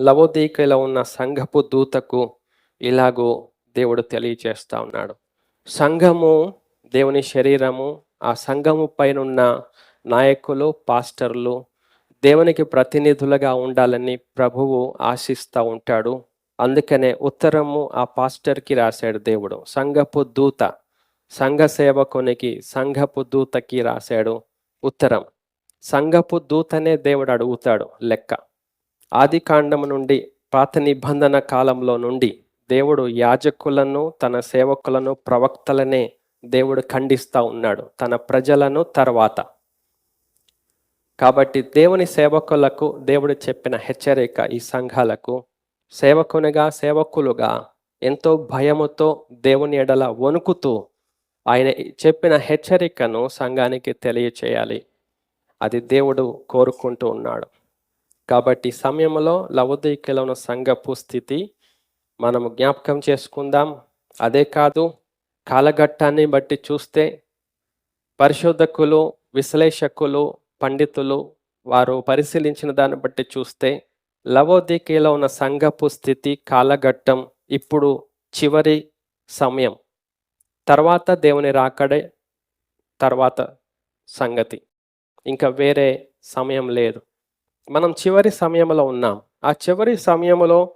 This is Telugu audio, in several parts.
లవోదీకలో ఉన్న సంఘపు దూతకు ఇలాగూ దేవుడు తెలియచేస్తా ఉన్నాడు. సంఘము దేవుని శరీరము ఆ సంఘము పైన ఉన్న నాయకులు పాస్టర్లు దేవునికి ప్రతినిధులుగా ఉండాలని ప్రభువు ఆశిస్తూ ఉంటాడు. అందుకనే ఉత్తరము ఆ పాస్టర్కి రాశాడు దేవుడు. సంఘపు దూత సంఘ సేవకునికి సంఘపు దూతకి రాశాడు ఉత్తరం. సంఘపు దూతనే దేవుడు అడుగుతాడు లెక్క. ఆది కాండము నుండి పాత నిబంధన కాలంలో నుండి దేవుడు యాజకులను తన సేవకులను ప్రవక్తలనే దేవుడు ఖండిస్తూ ఉన్నాడు తన ప్రజలను తర్వాత. కాబట్టి దేవుని సేవకులకు దేవుడు చెప్పిన హెచ్చరిక ఈ సంఘాలకు సేవకునిగా సేవకులుగా ఎంతో భయముతో దేవుని ఎడల వణుకుతూ ఆయన చెప్పిన హెచ్చరికను సంఘానికి తెలియచేయాలి. అది దేవుడు కోరుకుంటూ ఉన్నాడు. కాబట్టి సమయంలో లవదీకలో ఉన్న సంఘపు స్థితి మనము జ్ఞాపకం చేసుకుందాం. అదే కాదు కాలఘట్టాన్ని బట్టి చూస్తే పరిశోధకులు విశ్లేషకులు పండితులు వారు పరిశీలించిన దాన్ని బట్టి చూస్తే లవోదికీలో ఉన్న సంఘపు స్థితి కాలఘట్టం ఇప్పుడు చివరి సమయం. తర్వాత దేవుని రాకడే తర్వాత సంగతి. ఇంకా వేరే సమయం లేదు. మనం చివరి సమయంలో ఉన్నాం. ఆ చివరి సమయంలో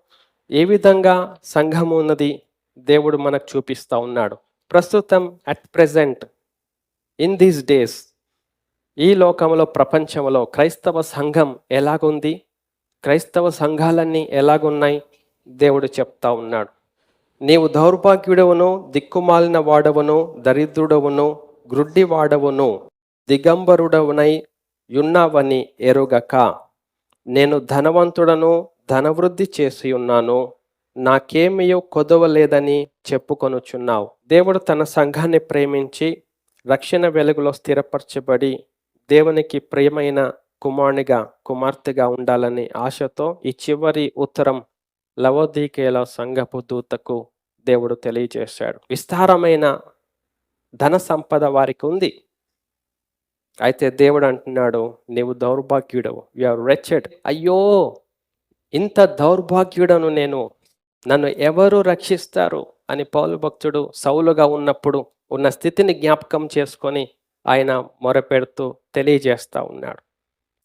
ఏ విధంగా సంఘం ఉన్నది? దేవుడు మనకు చూపిస్తూ ఉన్నాడు. ప్రస్తుతం at present in these days ఈ లోకంలో ప్రపంచంలో క్రైస్తవ సంఘం ఎలాగుంది? క్రైస్తవ సంఘాలన్నీ ఎలాగున్నాయి? దేవుడు చెప్తా ఉన్నాడు. నీవు దౌర్భాగ్యుడవును దిక్కుమాలిన వాడవును దరిద్రుడవును గ్రుడ్డి వాడవును దిగంబరుడవునై యున్నావని ఎరుగక. నేను ధనవంతుడను ధనవృద్ధి చేసి ఉన్నాను. నాకేమయో కొదవలేదని చెప్పుకొనుచున్నావు. దేవుడు తన సంఘాన్ని ప్రేమించి రక్షణ వెలుగులో స్థిరపరచబడి దేవునికి ప్రియమైన కుమారునిగా కుమార్తెగా ఉండాలని ఆశతో ఈ చివరి ఉత్తరం లవోదీకేల సంఘపు దూతకు దేవుడు తెలియజేశాడు. విస్తారమైన ధన సంపద వారికి ఉంది. అయితే దేవుడు అంటున్నాడు నీవు దౌర్భాగ్యుడవు. యు ఆర్ రెచెడ్ అయ్యో! ఇంత దౌర్భాగ్యుడను నేను. నన్ను ఎవరు రక్షిస్తారు? అని పౌలు భక్తుడు సౌలుగా ఉన్నప్పుడు ఉన్న స్థితిని జ్ఞాపకం చేసుకొని ఆయన మొరపెడుతూ తెలియజేస్తూ ఉన్నాడు.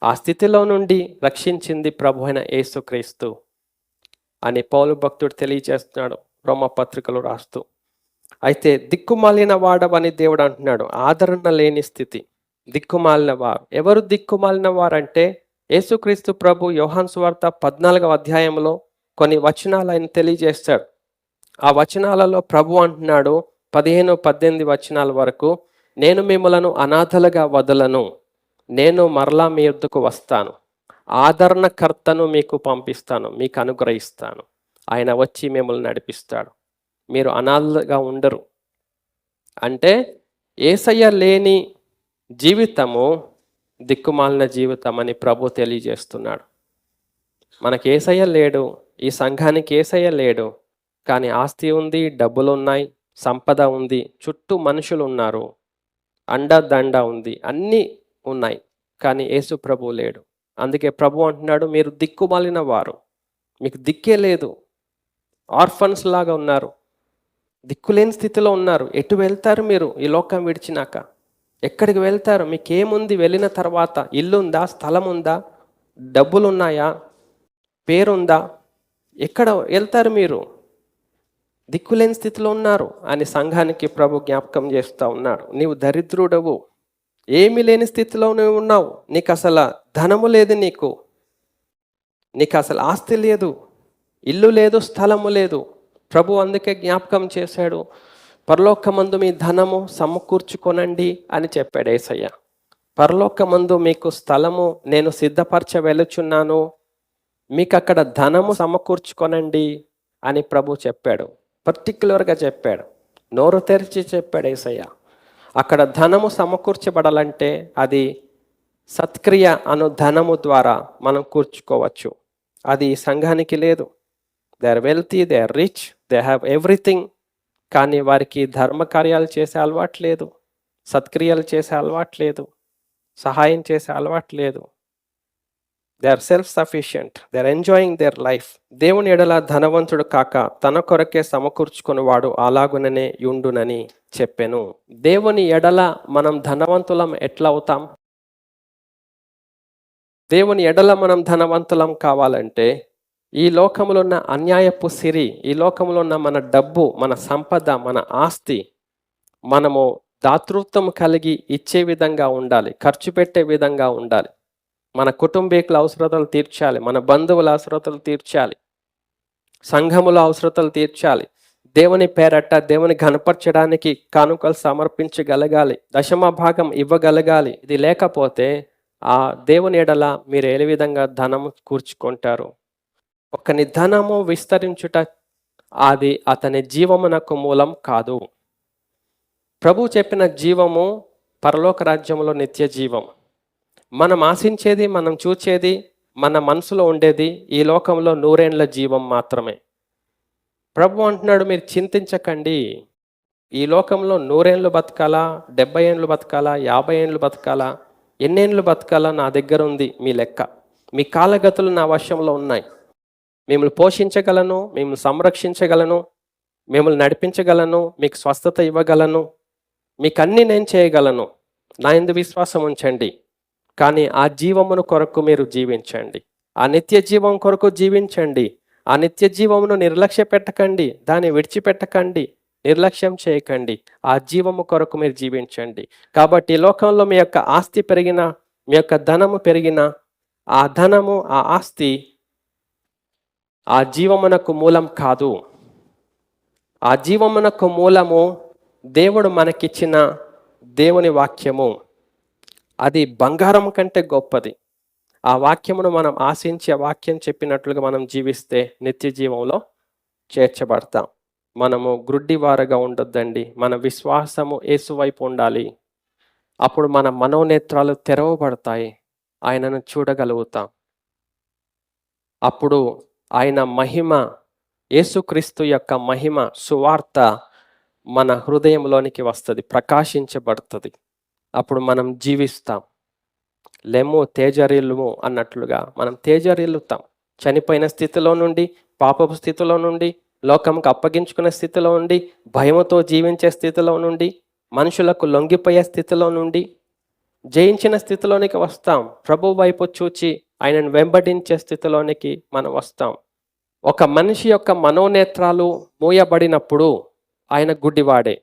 ఆ స్థితిలో నుండి రక్షించింది ప్రభు అయిన యేసుక్రీస్తు అని పౌలు భక్తుడు తెలియజేస్తున్నాడు రోమపత్రికలు రాస్తూ. అయితే దిక్కుమాలిన వాడవని దేవుడు అంటున్నాడు ఆదరణ లేని స్థితి. దిక్కుమాలిన వారు ఎవరు దిక్కుమాలిన వారంటే యేసుక్రీస్తు ప్రభు యోహాన్ సువార్త పద్నాలుగవ అధ్యాయంలో కొన్ని వచనాలు ఆయన తెలియజేస్తాడు. ఆ వచనాలలో ప్రభు అంటున్నాడు పదిహేను పద్దెనిమిది వచనాల వరకు నేను మిమ్మలను అనాథలుగా వదలను. నేను మరలా మీ యుద్ధకు వస్తాను. ఆదరణకర్తను మీకు పంపిస్తాను మీకు అనుగ్రహిస్తాను. ఆయన వచ్చి మిమ్మల్ని నడిపిస్తాడు. మీరు అనాథలుగా ఉండరు. అంటే ఏసయ్య లేని జీవితము దిక్కుమాలిన జీవితం అని ప్రభు తెలియజేస్తున్నాడు. మనకి ఏసయ్య లేడు ఈ సంఘానికి ఏసయ్య లేడు కానీ ఆస్తి ఉంది డబ్బులు ఉన్నాయి సంపద ఉంది చుట్టూ మనుషులు ఉన్నారు అండ దండ ఉంది అన్నీ ఉన్నాయి కానీ యేసు ప్రభు లేడు. అందుకే ప్రభు అంటున్నాడు మీరు దిక్కుమాలిన వారు మీకు దిక్కే లేదు ఆర్ఫన్స్ లాగా ఉన్నారు దిక్కులేని స్థితిలో ఉన్నారు ఎటు వెళ్తారు మీరు ఈ లోకం విడిచినాక? ఎక్కడికి వెళ్తారు? మీకేముంది? వెళ్ళిన తర్వాత ఇల్లుందా? స్థలం ఉందా డబ్బులు ఉన్నాయా పేరుందా? ఎక్కడ వెళ్తారు మీరు? దిక్కులేని స్థితిలో ఉన్నారు అని సంఘానికి ప్రభు జ్ఞాపకం చేస్తూ ఉన్నాడు. నీవు దరిద్రుడవు. ఏమీ లేని స్థితిలో నువ్వు ఉన్నావు. నీకు అసలు ధనము లేదు నీకు. నీకు అసలు ఆస్తి లేదు. ఇల్లు లేదు స్థలము లేదు. ప్రభు అందుకే జ్ఞాపకం చేశాడు. పరలోకమందు మీ ధనము సమకూర్చుకొనండి అని చెప్పాడు ఏసయ్య. పరలోకమందు మీకు స్థలము నేను సిద్ధపరచ వెలుచున్నాను మీకు అక్కడ ధనము సమకూర్చుకొనండి అని ప్రభు చెప్పాడు. పర్టిక్యులర్గా చెప్పాడు. నోరు తెరిచి చెప్పాడు ఏసయ్య. అక్కడ ధనము సమకూర్చబడాలంటే అది సత్క్రియ అను ధనము ద్వారా మనం కూర్చుకోవచ్చు. అది సంఘానికి లేదు. They are wealthy they are rich they have everything కానీ వారికి ధర్మ కార్యాలు చేసే అలవాటు లేదు సత్క్రియలు చేసే అలవాటు లేదు సహాయం చేసే అలవాటు లేదు. They are self sufficient they are enjoying their life దేవుని ఎడల ధనవంతుడు కాక తన కొరకే సమకూర్చుకునేవాడు అలాగుననే యుండునని చెప్పెను. దేవుని ఎడల మనం ధనవంతులం ఎట్లా అవుతాం? దేవుని ఎడల మనం ధనవంతులం కావాలంటే ఈ లోకంలో ఉన్న అన్యాయపు సిరి ఈ లోకంలో ఉన్న మన డబ్బు మన సంపద మన ఆస్తి మనము దాతృత్వం కలిగి ఇచ్చే విధంగా ఉండాలి ఖర్చు పెట్టే విధంగా ఉండాలి. మన కుటుంబీకుల అవసరతలు తీర్చాలి మన బంధువుల అవసరతలు తీర్చాలి సంఘముల అవసరతలు తీర్చాలి దేవుని పేరట దేవుని కనపరచడానికి కానుకలు సమర్పించగలగాలి దశమ భాగం ఇవ్వగలగాలి. ఇది లేకపోతే ఆ దేవుని ఎడల మీరు ఏ విధంగా ధనం కూర్చుకుంటారు? ఒకని ధనము విస్తరించుట అది అతని జీవమునకు మూలం కాదు. ప్రభు చెప్పిన జీవము పరలోక రాజ్యంలో నిత్య జీవం. మనం ఆశించేది మనం చూచేది మన మనసులో ఉండేది ఈ లోకంలో నూరేండ్ల జీవం మాత్రమే. ప్రభు అంటున్నాడు మీరు చింతించకండి. ఈ లోకంలో నూరేండ్లు బతకాలా డెబ్బై ఏండ్లు బతకాలా యాభై ఏండ్లు బతకాలా ఎన్నేండ్లు బతకాలా నా దగ్గర ఉంది మీ లెక్క. మీ కాలగతులు నా వశంలో ఉన్నాయి. మిమ్మల్ని పోషించగలను మిమ్మల్ని సంరక్షించగలను మిమ్మల్ని నడిపించగలను మీకు స్వస్థత ఇవ్వగలను మీకు అన్ని నేను చేయగలను. నా ఎందు విశ్వాసం ఉంచండి. కానీ ఆ జీవమును కొరకు మీరు జీవించండి. ఆ నిత్య జీవం కొరకు జీవించండి. ఆ నిత్య జీవమును నిర్లక్ష్య పెట్టకండి. దాన్ని విడిచిపెట్టకండి. నిర్లక్ష్యం చేయకండి. ఆ జీవము కొరకు మీరు జీవించండి. కాబట్టి లోకంలో మీ యొక్క ఆస్తి పెరిగిన మీ యొక్క ధనము పెరిగిన ఆ ధనము ఆ ఆస్తి ఆ జీవమునకు మూలం కాదు. ఆ జీవమునకు మూలము దేవుడు మనకిచ్చిన దేవుని వాక్యము. అది బంగారం కంటే గొప్పది. ఆ వాక్యమును మనం ఆశించి ఆ వాక్యం చెప్పినట్లుగా మనం జీవిస్తే నిత్య జీవంలో చేర్చబడతాం. మనము గ్రుడ్డివారగా ఉండొద్దండి. మన విశ్వాసము ఏసువైపు ఉండాలి. అప్పుడు మన మనోనేత్రాలు తెరవబడతాయి. ఆయనను చూడగలుగుతాం. అప్పుడు ఆయన మహిమ యేసుక్రీస్తు యొక్క మహిమ సువార్త మన హృదయంలోనికి వస్తుంది ప్రకాశించబడుతుంది. అప్పుడు మనం జీవిస్తాం. లెమ్ము తేజరిల్లుము అన్నట్లుగా మనం తేజరిల్లుతాం చనిపోయిన స్థితిలో నుండి పాపపు స్థితిలో నుండి లోకంకు అప్పగించుకునే స్థితిలో ఉండి భయముతో జీవించే స్థితిలో నుండి మనుషులకు లొంగిపోయే స్థితిలో నుండి జయించిన స్థితిలోనికి వస్తాం. ప్రభు వైపు చూచి ఆయనను వెంబడించే స్థితిలోనికి మనం వస్తాం. ఒక మనిషి యొక్క మనోనేత్రాలు మూయబడినప్పుడు ఆయన గుడ్డివాడే.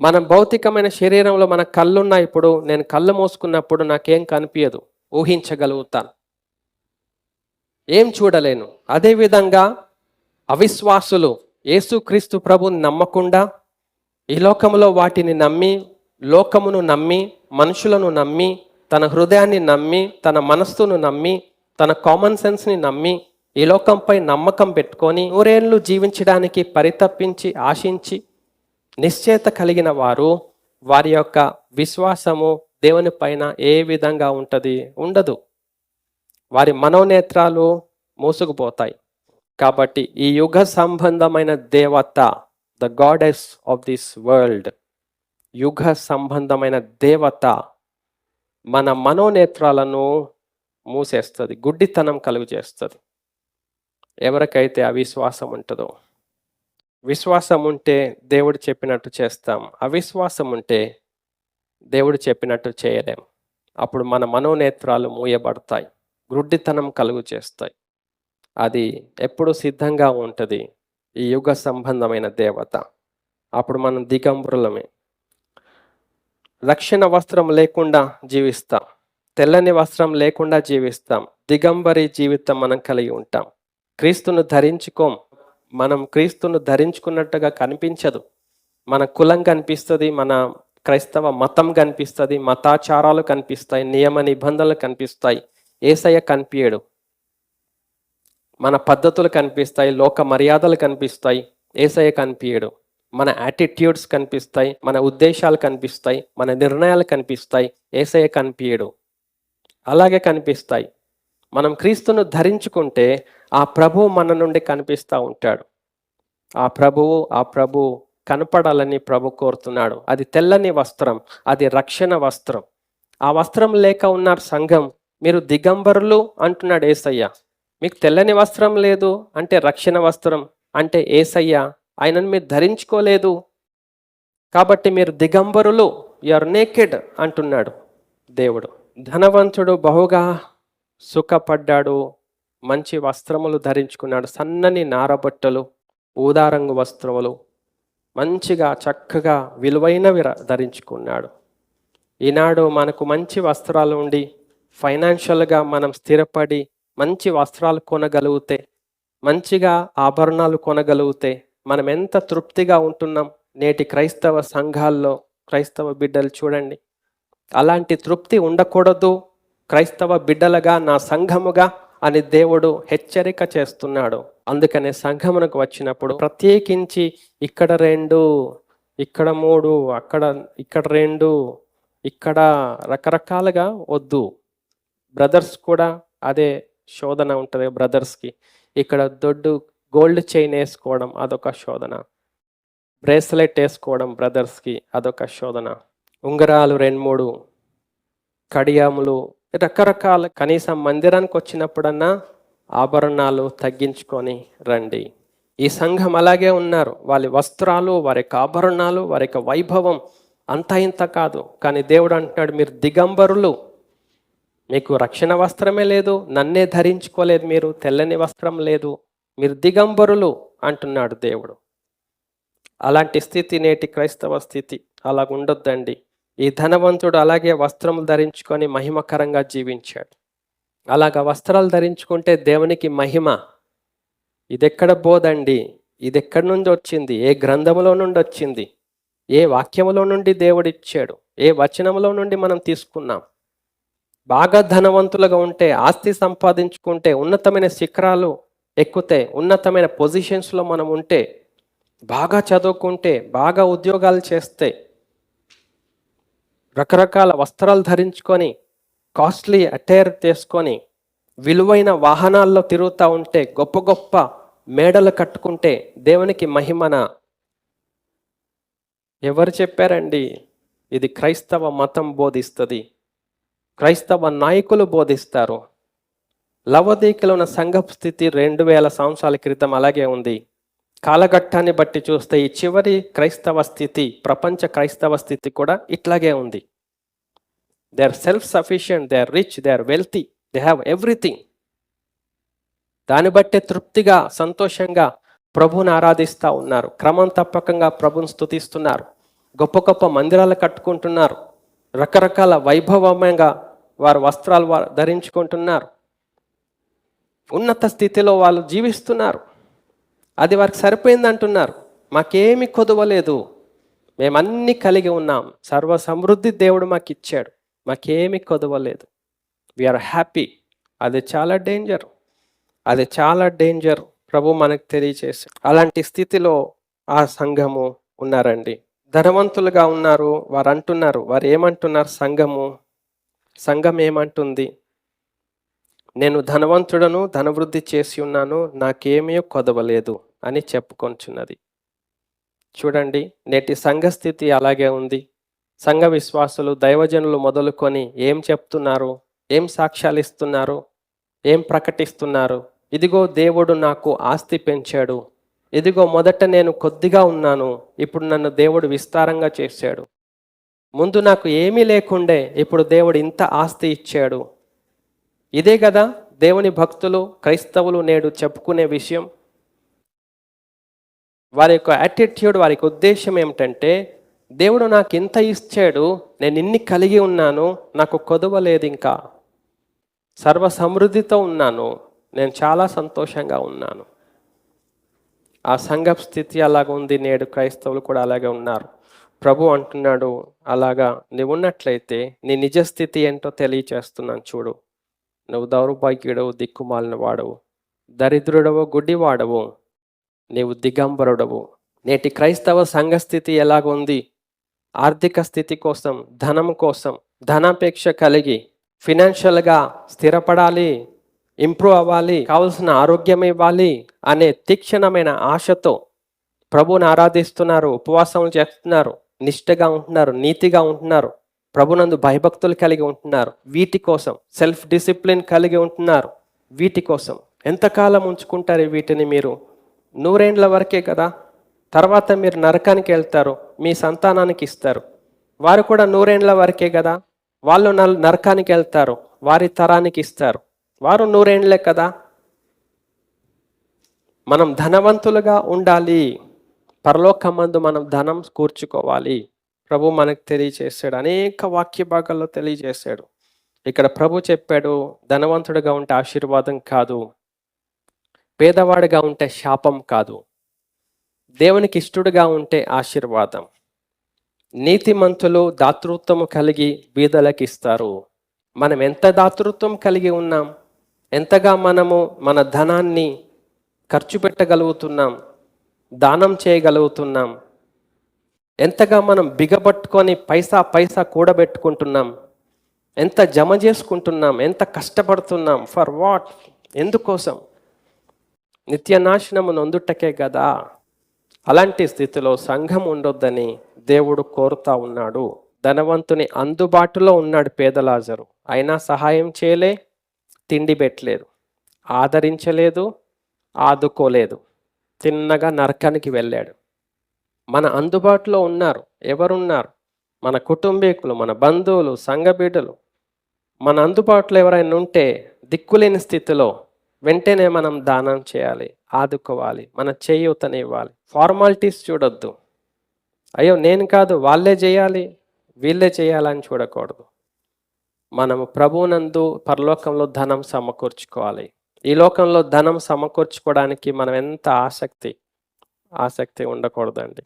మన భౌతికమైన శరీరంలో మన కళ్ళున్నాయి ఇప్పుడు నేను కళ్ళు మూసుకున్నప్పుడు నాకేం కనిపించదు ఊహించగలుగుతాను. ఏం చూడలేను. అదేవిధంగా అవిశ్వాసులు యేసుక్రీస్తు ప్రభుని నమ్మకుండా ఈ లోకంలో వాటిని నమ్మి లోకమును నమ్మి మనుషులను నమ్మి తన హృదయాన్ని నమ్మి తన మనస్సును నమ్మి తన కామన్ సెన్స్ని నమ్మి ఈ లోకంపై నమ్మకం పెట్టుకొని నూరేళ్ళు జీవించడానికి పరితప్పించి ఆశించి నిశ్చేత కలిగిన వారు వారి యొక్క విశ్వాసము దేవుని పైన ఏ విధంగా ఉంటుంది ఉండదు. వారి మనోనేత్రాలు మూసుకుపోతాయి. కాబట్టి ఈ యుగ సంబంధమైన దేవత the goddess of this world యుగ సంబంధమైన దేవత మన మనోనేత్రాలను మూసేస్తుంది గుడ్డితనం కలుగు చేస్తుంది ఎవరికైతే అవిశ్వాసం ఉంటుందో విశ్వాసం ఉంటే దేవుడు చెప్పినట్టు చేస్తాం అవిశ్వాసం ఉంటే దేవుడు చెప్పినట్టు చేయలేం. అప్పుడు మన మనోనేత్రాలు మూయబడతాయి గుడ్డితనం కలుగు చేస్తాయి అది ఎప్పుడు సిద్ధంగా ఉంటుంది ఈ యుగ సంబంధమైన దేవత. అప్పుడు మనం దిగంబరులమే. రక్షణ వస్త్రం లేకుండా జీవిస్తాం. తెల్లని వస్త్రం లేకుండా జీవిస్తాం. దిగంబరి జీవితం మనం కలిగి ఉంటాం. క్రీస్తును ధరించుకోం. మనం క్రీస్తును ధరించుకున్నట్టుగా కనిపించదు. మన కులం కనిపిస్తుంది మన క్రైస్తవ మతం కనిపిస్తుంది మతాచారాలు కనిపిస్తాయి నియమ నిబంధనలు కనిపిస్తాయి. ఏసయ్య కనిపించడు మన పద్ధతులు కనిపిస్తాయి లోక మర్యాదలు కనిపిస్తాయి. ఏసయ్య కనిపించడు మన యాటిట్యూడ్స్ కనిపిస్తాయి మన ఉద్దేశాలు కనిపిస్తాయి మన నిర్ణయాలు కనిపిస్తాయి ఏసయ్య కనిపించడు అలాగే కనిపిస్తాయి. మనం క్రీస్తును ధరించుకుంటే ఆ ప్రభువు మన నుండి కనిపిస్తూ ఉంటాడు. ఆ ప్రభువు ఆ ప్రభువు కనపడాలని ప్రభు కోరుతున్నాడు. అది తెల్లని వస్త్రం అది రక్షణ వస్త్రం. ఆ వస్త్రం లేక ఉన్నారు సంఘం. మీరు దిగంబరులు అంటున్నాడు ఏసయ్య. మీకు తెల్లని వస్త్రం లేదు అంటే రక్షణ వస్త్రం అంటే ఏసయ్య ఆయనను మీరు ధరించుకోలేదు. కాబట్టి మీరు దిగంబరులు ఆర్ నేకెడ్ అంటున్నాడు దేవుడు. ధనవంతుడు బహుగా సుఖపడ్డాడు మంచి వస్త్రములు ధరించుకున్నాడు సన్నని నారబట్టలు ఊదారంగు వస్త్రములు మంచిగా చక్కగా విలువైనవి ధరించుకున్నాడు. ఈనాడు మనకు మంచి వస్త్రాలు ఉండి ఫైనాన్షియల్గా మనం స్థిరపడి మంచి వస్త్రాలు కొనగలిగితే మంచిగా ఆభరణాలు కొనగలిగితే మనం ఎంత తృప్తిగా ఉంటున్నాం నేటి క్రైస్తవ సంఘాల్లో క్రైస్తవ బిడ్డలు చూడండి. అలాంటి తృప్తి ఉండకూడదు. క్రైస్తవ బిడ్డలుగా నా సంఘముగా అని దేవుడు హెచ్చరిక చేస్తున్నాడు. అందుకనే సంఘమునకు వచ్చినప్పుడు ప్రత్యేకించి ఇక్కడ రెండు ఇక్కడ మూడు అక్కడ ఇక్కడ రెండు ఇక్కడ రకరకాలుగా వద్దు. బ్రదర్స్ కూడా అదే శోధన ఉంటుంది బ్రదర్స్కి. ఇక్కడ దొడ్డు గోల్డ్ చైన్ వేసుకోవడం అదొక శోధన. బ్రేస్లెట్ వేసుకోవడం బ్రదర్స్కి అదొక శోధన. ఉంగరాలు రెండు మూడు కడియాములు రకరకాల కనీసం మందిరానికి వచ్చినప్పుడన్నా ఆభరణాలు తగ్గించుకొని రండి. ఈ సంఘం అలాగే ఉన్నారు. వాళ్ళ వస్త్రాలు వారి యొక్క ఆభరణాలు వారి యొక్క వైభవం అంత ఇంత కాదు. కానీ దేవుడు అంటున్నాడు మీరు దిగంబరులు. మీకు రక్షణ వస్త్రమే లేదు. నన్నే ధరించుకోలేదు మీరు. తెల్లని వస్త్రం లేదు. మీరు దిగంబరులు అంటున్నాడు దేవుడు. అలాంటి స్థితి నేటి క్రైస్తవ స్థితి. అలాగ ఉండొద్దండి. ఈ ధనవంతుడు అలాగే వస్త్రములు ధరించుకొని మహిమకరంగా జీవించాడు. అలాగ వస్త్రాలు ధరించుకుంటే దేవునికి మహిమ. ఇదెక్కడ బోధండి? ఇది ఎక్కడి నుండి వచ్చింది? ఏ గ్రంథములో నుండి వచ్చింది? ఏ వాక్యములో నుండి దేవుడు ఇచ్చాడు ఏ వచనములో నుండి మనం తీసుకున్నాం? బాగా ధనవంతులుగా ఉంటే ఆస్తి సంపాదించుకుంటే ఉన్నతమైన శిఖరాలు ఎక్కుతే ఉన్నతమైన పొజిషన్స్లో మనం ఉంటే బాగా చదువుకుంటే బాగా ఉద్యోగాలు చేస్తే రకరకాల వస్త్రాలు ధరించుకొని కాస్ట్లీ అటైర్ తీసుకొని విలువైన వాహనాల్లో తిరుగుతూ ఉంటే గొప్ప గొప్ప మేడలు కట్టుకుంటే దేవునికి మహిమన? ఎవరు చెప్పారండి? ఇది క్రైస్తవ మతం బోధిస్తుంది. క్రైస్తవ నాయకులు బోధిస్తారు. లవదీకలో ఉన్న సంఘ స్థితి రెండు వేల సంవత్సరాల క్రితం అలాగే ఉంది. కాలఘట్టాన్ని బట్టి చూస్తే ఈ చివరి క్రైస్తవ స్థితి ప్రపంచ క్రైస్తవ స్థితి కూడా ఇట్లాగే ఉంది. They are self sufficient they are rich they are wealthy they have everything దాన్ని బట్టే తృప్తిగా సంతోషంగా ప్రభుని ఆరాధిస్తూ ఉన్నారు. క్రమం తప్పకంగా ప్రభుని స్థుతిస్తున్నారు గొప్ప గొప్ప మందిరాలు కట్టుకుంటున్నారు. రకరకాల వైభవమంగా వారు వస్త్రాలు వారు ధరించుకుంటున్నారు. ఉన్నత స్థితిలో వాళ్ళు జీవిస్తున్నారు. అది వారికి సరిపోయింది అంటున్నారు. మాకేమి కొదవలేదు. మేమన్నీ కలిగి ఉన్నాం. సర్వ సమృద్ధి దేవుడు మాకు ఇచ్చాడు మాకేమి కొదవలేదు. వీఆర్ హ్యాపీ అది చాలా డేంజర్ అది చాలా డేంజర్ ప్రభు మనకు తెలియచేసి అలాంటి స్థితిలో ఆ సంఘము ఉన్నారండి. ధనవంతులుగా ఉన్నారు. వారు అంటున్నారు వారు ఏమంటున్నారు సంఘము సంఘం ఏమంటుంది? నేను ధనవంతుడను ధనవృద్ధి చేసి ఉన్నాను నాకేమీ కొదవలేదు అని చెప్పుకొంచున్నది. చూడండి నేటి సంఘ స్థితి అలాగే ఉంది. సంఘ విశ్వాసులు దైవజనులు మొదలుకొని ఏం చెప్తున్నారు? ఏం సాక్ష్యాలు ఇస్తున్నారు? ఏం ప్రకటిస్తున్నారు? ఇదిగో దేవుడు నాకు ఆస్తి పెంచాడు. ఇదిగో మొదట నేను కొద్దిగా ఉన్నాను ఇప్పుడు నన్ను దేవుడు విస్తారంగా చేశాడు. ముందు నాకు ఏమీ లేకుండే ఇప్పుడు దేవుడు ఇంత ఆస్తి ఇచ్చాడు. ఇదే కదా దేవుని భక్తులు క్రైస్తవులు నేడు చెప్పుకునే విషయం. వారి యొక్క యాటిట్యూడ్ వారి యొక్క ఉద్దేశం ఏమిటంటే దేవుడు నాకు ఇంత ఇచ్చాడు నేను ఇన్ని కలిగి ఉన్నాను నాకు కొదవ లేదు ఇంకా. సర్వ సమృద్ధితో ఉన్నాను నేను చాలా సంతోషంగా ఉన్నాను. ఆ సంఘ స్థితి అలాగ ఉంది నేడు క్రైస్తవులు కూడా అలాగే ఉన్నారు. ప్రభు అంటున్నాడు అలాగా నువ్వు ఉన్నట్లయితే నీ నిజ స్థితి ఏంటో తెలియచేస్తున్నాను చూడు. నువ్వు దౌర్భాగ్యుడవు దిక్కుమాలిన వాడవు. దరిద్రుడవు గుడ్డివాడవు. నీవు దిగంబరుడవు. నేటి క్రైస్తవ సంఘ స్థితి ఎలాగుంది ఆర్థిక స్థితి కోసం ధనం కోసం ధనాపేక్ష కలిగి ఫినాన్షియల్గా స్థిరపడాలి ఇంప్రూవ్ అవ్వాలి కావలసిన ఆరోగ్యం ఇవ్వాలి అనే తీక్షణమైన ఆశతో ప్రభుని ఆరాధిస్తున్నారు ఉపవాసం చేస్తున్నారు నిష్ఠగా ఉంటున్నారు నీతిగా ఉంటున్నారు. ప్రభునందు భయభక్తులు కలిగి ఉంటున్నారు. వీటి కోసం సెల్ఫ్ డిసిప్లిన్ కలిగి ఉంటున్నారు. వీటి కోసం. ఎంతకాలం ఉంచుకుంటారు వీటిని మీరు? నూరేండ్ల వరకే కదా? తర్వాత మీరు నరకానికి వెళ్తారు మీ సంతానానికి ఇస్తారు. వారు కూడా నూరేండ్ల వరకే కదా? వాళ్ళు నల్- నరకానికి వెళ్తారు వారి తరానికి ఇస్తారు. వారు నూరేండ్లే కదా? మనం ధనవంతులుగా ఉండాలి. పరలోకమందు మనం ధనం కూర్చుకోవాలి. ప్రభు మనకు తెలియజేశాడు అనేక వాక్య భాగాల్లో తెలియజేశాడు ఇక్కడ ప్రభు చెప్పాడు ధనవంతుడిగా ఉంటే ఆశీర్వాదం కాదు. పేదవాడిగా ఉంటే శాపం కాదు. దేవునికి ఇష్టడుగా ఉంటే ఆశీర్వాదం. నీతిమంతులు దాతృత్వము కలిగి బీదలకు ఇస్తారు. మనం ఎంత దాతృత్వం కలిగి ఉన్నాం? ఎంతగా మనము మన ధనాన్ని ఖర్చు పెట్టగలుగుతున్నాం? దానం చేయగలుగుతున్నాం? ఎంతగా మనం బిగబట్టుకొని పైసా పైసా కూడబెట్టుకుంటున్నాం? ఎంత జమ చేసుకుంటున్నాం? ఎంత కష్టపడుతున్నాం? For what? ఎందుకోసం? నిత్య నాశనము నొందుటకే కదా అలాంటి స్థితిలో సంఘం ఉండొద్దని దేవుడు కోరుతా ఉన్నాడు. ధనవంతుని అందుబాటులో ఉన్నాడు పేదలాజరు. అయినా సహాయం చేయలే తిండి పెట్టలేదు. ఆదరించలేదు ఆదుకోలేదు. తిన్నగా నరకానికి వెళ్ళాడు. మన అందుబాటులో ఉన్నారు ఎవరున్నారు? మన కుటుంబీకులు మన బంధువులు సంఘ బిడ్డలు. మన అందుబాటులో ఎవరైనా ఉంటే దిక్కులేని స్థితిలో వెంటనే మనం దానం చేయాలి ఆదుకోవాలి మన చేయూతని ఇవ్వాలి ఫార్మాలిటీస్ చూడొద్దు. అయ్యో నేను కాదు వాళ్ళే చేయాలి వీళ్ళే చేయాలని చూడకూడదు. మనము ప్రభువునందు పరలోకంలో ధనం సమకూర్చుకోవాలి. ఈ లోకంలో ధనం సమకూర్చుకోవడానికి మనం ఎంత ఆసక్తి ఆసక్తి ఉండకూడదండి.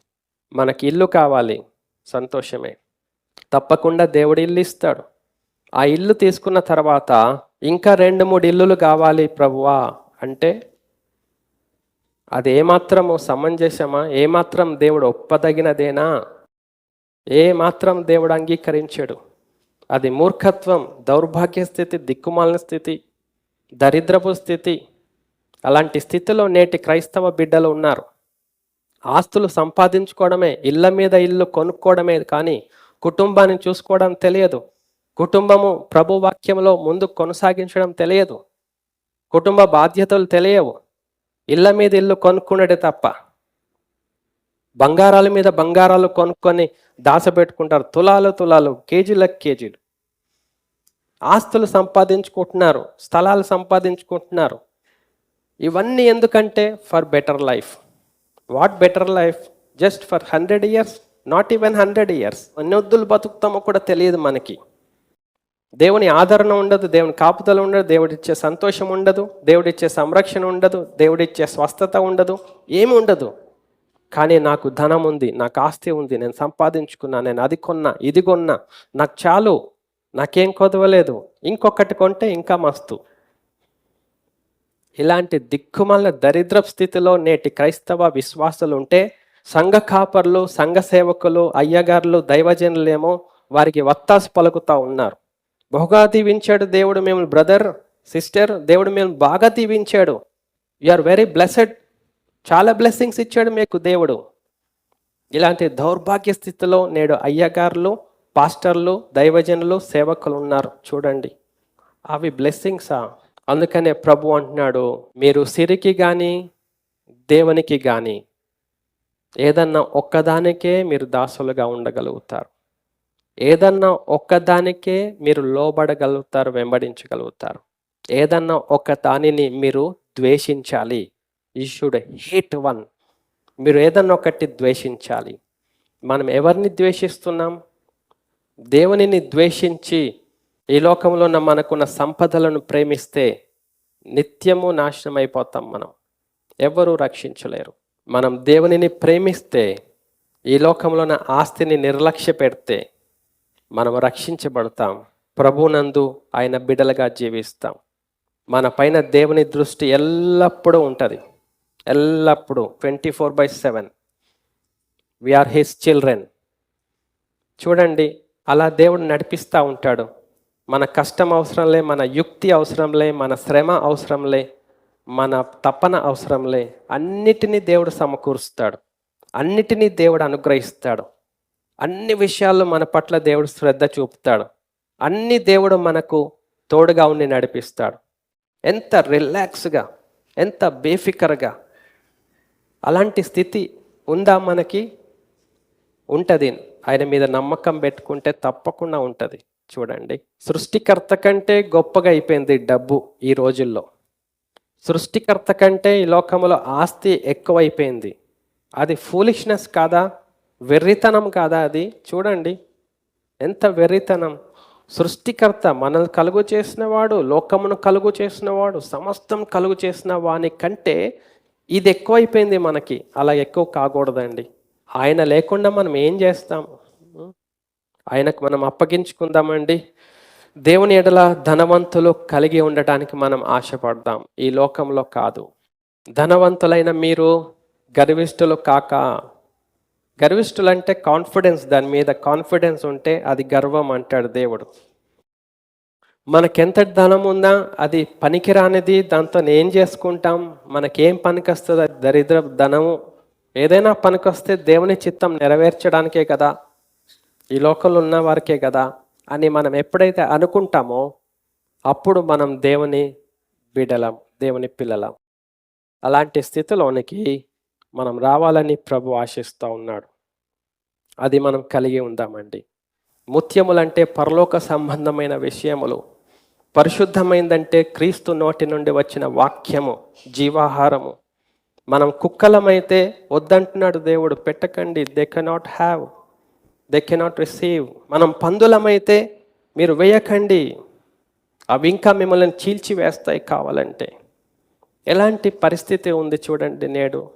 మనకి ఇల్లు కావాలి సంతోషమే. తప్పకుండా దేవుడు ఇల్లు ఇస్తాడు. ఆ ఇల్లు తీసుకున్న తర్వాత ఇంకా రెండు మూడు ఇల్లులు కావాలి ప్రభువా అంటే అది ఏమాత్రము సమంజసమా? ఏమాత్రం దేవుడు ఒప్పదగినదేనా? ఏ మాత్రం దేవుడు అంగీకరించాడు. అది మూర్ఖత్వం దౌర్భాగ్య స్థితి దిక్కుమాలిన స్థితి దరిద్రపు స్థితి. అలాంటి స్థితిలో నేటి క్రైస్తవ బిడ్డలు ఉన్నారు. ఆస్తులు సంపాదించుకోవడమే ఇళ్ళ మీద ఇల్లు కొనుక్కోవడమే కానీ కుటుంబాన్ని చూసుకోవడం తెలియదు. కుటుంబము ప్రభు వాక్యంలో ముందు కొనసాగించడం తెలియదు. కుటుంబ బాధ్యతలు తెలియవు. ఇళ్ళ మీద ఇల్లు కొనుక్కున్నడే తప్ప. బంగారాల మీద బంగారాలు కొనుక్కొని దాచబెట్టుకుంటారు తులాలు తులాలు కేజీల కేజీలు. ఆస్తులు సంపాదించుకుంటున్నారు స్థలాలు సంపాదించుకుంటున్నారు. ఇవన్నీ ఎందుకంటే for better life. What better life? Just for hundred years? Not even hundred years. ఎన్ని వద్దులు బతుకుతామో కూడా తెలియదు మనకి. దేవుని ఆదరణ ఉండదు దేవుని కాపుదల ఉండదు దేవుడిచ్చే సంతోషం ఉండదు దేవుడిచ్చే సంరక్షణ ఉండదు దేవుడిచ్చే స్వస్థత ఉండదు ఏమి ఉండదు. కానీ నాకు ధనం ఉంది నాకు ఆస్తి ఉంది నేను సంపాదించుకున్నా నేను అది కొన్నా ఇది కొన్నా నాకు చాలు నాకేం కొదవలేదు. ఇంకొకటి కొంటే ఇంకా మస్తు. ఇలాంటి దిక్కుమాల దరిద్ర స్థితిలో నేటి క్రైస్తవ విశ్వాసులు ఉంటే సంఘ కాపర్లు సంఘ సేవకులు అయ్యగారులు దైవజనులేమో వారికి వత్తాసు పలుకుతా ఉన్నారు. బహుగా దీవించాడు దేవుడు మేము బ్రదర్ సిస్టర్ దేవుడు మేము బాగా దీవించాడు. యు ఆర్ వెరీ బ్లెస్డ్ చాలా బ్లెస్సింగ్స్ ఇచ్చాడు మీకు దేవుడు. ఇలాంటి దౌర్భాగ్య స్థితిలో నేడు అయ్యగారులు పాస్టర్లు దైవజనులు సేవకులు ఉన్నారు. చూడండి. అవి బ్లెస్సింగ్సా అందుకనే ప్రభు అంటున్నాడు మీరు సిరికి కానీ దేవునికి కానీ ఏదన్నా ఒక్కదానికే మీరు దాసులుగా ఉండగలుగుతారు. ఏదన్నా ఒక్కదానికే మీరు లోబడగలుగుతారు వెంబడించగలుగుతారు. ఏదన్నా ఒక దానిని మీరు ద్వేషించాలి. You should hate one. మీరు ఏదన్నా ఒకటి ద్వేషించాలి. మనం ఎవరిని ద్వేషిస్తున్నాం? దేవునిని ద్వేషించి ఈ లోకంలో ఉన్న మనకున్న సంపదలను ప్రేమిస్తే నిత్యము నాశనం అయిపోతాం మనం. ఎవరూ రక్షించలేరు. మనం దేవునిని ప్రేమిస్తే ఈ లోకంలో ఉన్న ఆస్తిని నిర్లక్ష్య పెడితే మనం రక్షించబడతాం. ప్రభునందు ఆయన బిడలుగా జీవిస్తాం. మన పైన దేవుని దృష్టి ఎల్లప్పుడూ ఉంటుంది. ఎల్లప్పుడూ twenty four by seven. We are his children చూడండి అలా దేవుడు నడిపిస్తూ ఉంటాడు. మన కష్టం అవసరంలే మన యుక్తి అవసరంలే మన శ్రమ అవసరంలే మన తపన అవసరంలే అన్నిటినీ దేవుడు సమకూరుస్తాడు. అన్నిటినీ దేవుడు అనుగ్రహిస్తాడు. అన్ని విషయాల్లో మన పట్ల దేవుడు శ్రద్ధ చూపుతాడు. అన్ని దేవుడు మనకు తోడుగా ఉండి నడిపిస్తాడు. ఎంత రిలాక్స్గా ఎంత బేఫికర్గా అలాంటి స్థితి ఉందా మనకి? ఉంటుంది. ఆయన మీద నమ్మకం పెట్టుకుంటే తప్పకుండా ఉంటుంది. చూడండి. సృష్టికర్త కంటే గొప్పగా అయిపోయింది డబ్బు ఈ రోజుల్లో. సృష్టికర్త కంటే ఈ లోకంలో ఆస్తి ఎక్కువైపోయింది. అది ఫూలిష్నెస్ కాదా? వెర్రితనం కాదా అది? చూడండి. ఎంత వెర్రితనం. సృష్టికర్త మనల్ని కలుగు చేసినవాడు లోకమును కలుగు చేసినవాడు సమస్తం కలుగు చేసిన వాని కంటే ఇది ఎక్కువైపోయింది మనకి. అలా ఎక్కువ కాకూడదండి. ఆయన లేకుండా మనం ఏం చేస్తాం? ఆయనకు మనం అప్పగించుకుందామండి. దేవుని ఎడల ధనవంతులు కలిగి ఉండటానికి మనం ఆశపడదాం. ఈ లోకంలో కాదు. ధనవంతులైన మీరు గర్విష్ఠులు కాక గర్విష్ఠులు అంటే కాన్ఫిడెన్స్ దాని మీద కాన్ఫిడెన్స్ ఉంటే అది గర్వం అంటాడు దేవుడు. మనకెంత ధనం ఉందా అది పనికిరానిది దాంతో ఏం చేసుకుంటాం? మనకేం పనికొస్తుంది? దరిద్ర ధనము ఏదైనా పనికొస్తే దేవుని చిత్తం నెరవేర్చడానికే కదా. ఈ లోకంలో ఉన్న వారికే కదా అని మనం ఎప్పుడైతే అనుకుంటామో అప్పుడు మనం దేవుని బిడలం దేవుని పిల్లలం. అలాంటి స్థితిలోనికి మనం రావాలని ప్రభు ఆశిస్తూ ఉన్నాడు. అది మనం కలిగి ఉందామండి. ముత్యములంటే పరలోక సంబంధమైన విషయములు. పరిశుద్ధమైందంటే క్రీస్తు నోటి నుండి వచ్చిన వాక్యము జీవాహారము. మనం కుక్కలమైతే వద్దంటున్నాడు దేవుడు పెట్టకండి they cannot have they cannot receive మనం పందులమైతే మీరు వేయకండి. అవి ఇంకా మిమ్మల్ని చీల్చి వేస్తాయి కావాలంటే. ఎలాంటి పరిస్థితి ఉంది చూడండి నేడు.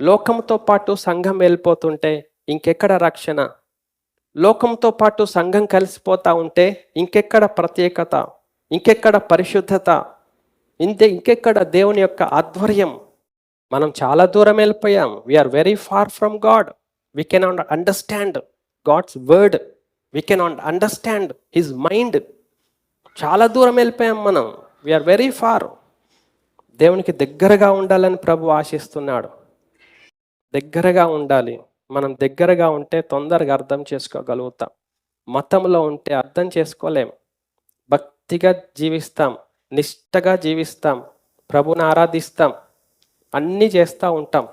లోకంతో పాటు సంఘం వెళ్ళిపోతుంటే ఇంకెక్కడ రక్షణ? లోకంతో పాటు సంఘం కలిసిపోతూ ఉంటే ఇంకెక్కడ ప్రత్యేకత? ఇంకెక్కడ పరిశుద్ధత? ఇంతే ఇంకెక్కడ దేవుని యొక్క ఆధ్వర్యం? మనం చాలా దూరం వెళ్ళిపోయాం. We are very far from God we cannot understand God's word we cannot understand his mind చాలా దూరం వెళ్ళిపోయాం మనం. వీఆర్ వెరీ ఫార్ దేవునికి దగ్గరగా ఉండాలని ప్రభు ఆశిస్తున్నాడు. దగ్గరగా ఉండాలి. మనం దగ్గరగా ఉంటే తొందరగా అర్థం చేసుకోగలుగుతాం. మతంలో ఉంటే అర్థం చేసుకోలేం. భక్తిగా జీవిస్తాం. నిష్టగా జీవిస్తాం. ప్రభుని ఆరాధిస్తాం. అన్నీ చేస్తూ ఉంటాం.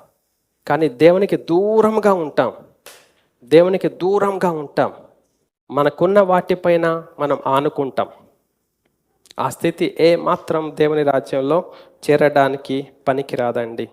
కానీ దేవునికి దూరంగా ఉంటాం. దేవునికి దూరంగా ఉంటాం. మనకున్న వాటిపైన మనం ఆనుకుంటాం. ఆ స్థితి ఏ మాత్రం దేవుని రాజ్యంలో చేరడానికి పనికిరాదండి.